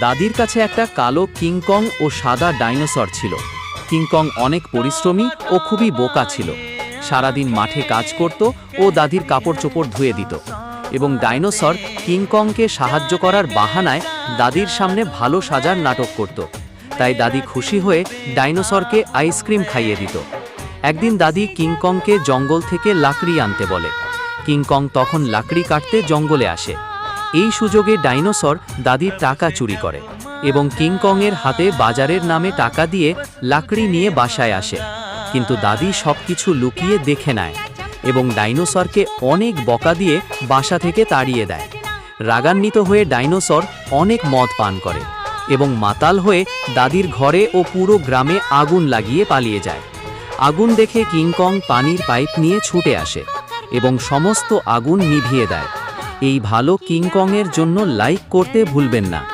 দাদির কাছে একটা কালো কিংকং ও সাদা ডাইনোসর ছিল। কিংকং অনেক পরিশ্রমী ও খুবই বোকা ছিল। সারাদিন মাঠে কাজ করত ও দাদির কাপড় চোপড় ধুয়ে দিত। এবং ডাইনোসর কিংকংকে সাহায্য করার বাহানায় দাদির সামনে ভালো সাজার নাটক করত। তাই দাদি খুশি হয়ে ডাইনোসরকে আইসক্রিম খাইয়ে দিত। একদিন দাদি কিংকংকে জঙ্গল থেকে লাকড়ি আনতে বলে। কিংকং তখন লাকড়ি কাটতে জঙ্গলে আসে। এই সুযোগে ডাইনোসর দাদির টাকা চুরি করে এবং কিংকংয়ের হাতে বাজারের নামে টাকা দিয়ে লাকড়ি নিয়ে বাসায় আসে। কিন্তু দাদি সবকিছু লুকিয়ে দেখে নেয় এবং ডাইনোসরকে অনেক বকা দিয়ে বাসা থেকে তাড়িয়ে দেয়। রাগান্বিত হয়ে ডাইনোসর অনেক মদ পান করে এবং মাতাল হয়ে দাদির ঘরে ও পুরো গ্রামে আগুন লাগিয়ে পালিয়ে যায়। আগুন দেখে কিংকং পানির পাইপ নিয়ে ছুটে আসে এবং সমস্ত আগুন নিভিয়ে দেয়। এই ভালো কিংকংয়ের জন্য লাইক করতে ভুলবেন না।